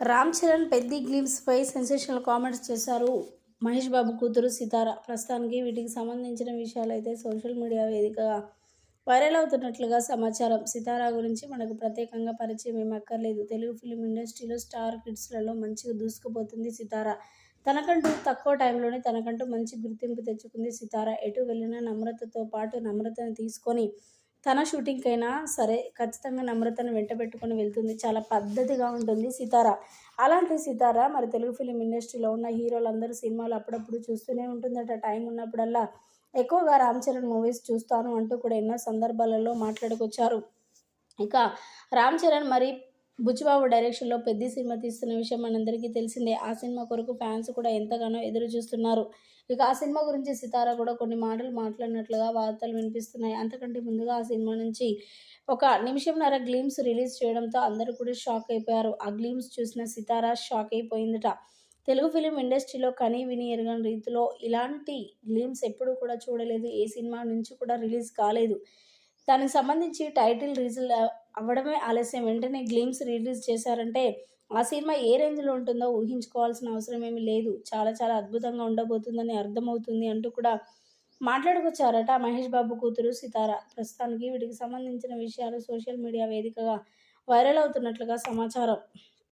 రామ్ చరణ్ పెద్ది గ్లిమ్స్పై sensational comments చేశారు. మహేష్ బాబు కూతురు సితార. ప్రస్తుతానికి వీటికి సంబంధించిన విషయాలు అయితే సోషల్ మీడియా వేదికగా వైరల్ అవుతున్నట్లుగా సమాచారం. సితారా గురించి మనకు ప్రత్యేకంగా పరిచయం ఏమక్కర్లేదు తెలుగు ఫిలిం ఇండస్ట్రీలో స్టార్ కిడ్స్లలో మంచిగా దూసుకుపోతుంది సితార. తనకంటూ తక్కువ టైంలోనే తనకంటూ మంచి గుర్తింపు తెచ్చుకుంది సితార. ఎటు వెళ్ళినా నమ్రతతో పాటు నమ్రతను తీసుకొని తన షూటింగ్కైనా సరే ఖచ్చితంగా నమ్రతను వెంట పెట్టుకుని వెళ్తుంది. చాలా పద్ధతిగా ఉంటుంది సితార. అలాంటి సితార మరి తెలుగు ఫిలిం ఇండస్ట్రీలో ఉన్న హీరోలందరూ సినిమాలు అప్పుడప్పుడు చూస్తూనే ఉంటుందట. టైం ఉన్నప్పుడల్లా ఎక్కువగా రామ్ చరణ్ మూవీస్ చూస్తాను అంటూ కూడా ఎన్నో సందర్భాలలో మాట్లాడుకొచ్చారు. ఇక రామ్ చరణ్ మరి బుచ్చిబాబు డైరెక్షన్లో పెద్ద సినిమా తీస్తున్న విషయం మనందరికీ తెలిసిందే. ఆ సినిమా కొరకు ఫ్యాన్స్ కూడా ఎంతగానో ఎదురు చూస్తున్నారు ఇక ఆ సినిమా గురించి సితారా కూడా కొన్ని మాటలు మాట్లాడినట్లుగా వార్తలు వినిపిస్తున్నాయి. అంతకంటే ముందుగా ఆ సినిమా నుంచి ఒక నిమిషంన్నర గ్లీమ్స్ రిలీజ్ చేయడంతో అందరూ కూడా షాక్ అయిపోయారు. ఆ గ్లీమ్స్ చూసిన సితారా షాక్ అయిపోయిందట. తెలుగు ఫిలిం ఇండస్ట్రీలో కనీ విని ఎరగని రీతిలో ఇలాంటి గ్లీమ్స్ ఎప్పుడూ కూడా చూడలేదు. ఏ సినిమా నుంచి కూడా రిలీజ్ కాలేదు. దానికి సంబంధించి టైటిల్ రిలీజ్ అవ్వడమే ఆలస్యం. వెంటనే గ్లీమ్స్ రిలీజ్ చేశారంటే ఆ సినిమా ఏ రేంజ్లో ఉంటుందో ఊహించుకోవాల్సిన అవసరం ఏమీ లేదు. చాలా చాలా అద్భుతంగా ఉండబోతుందని అర్థమవుతుంది అంటూ కూడా మాట్లాడుకొచ్చారట మహేష్ బాబు కూతురు సితార. ప్రస్తుతానికి వీటికి సంబంధించిన విషయాలు సోషల్ మీడియా వేదికగా వైరల్ అవుతున్నట్లుగా సమాచారం.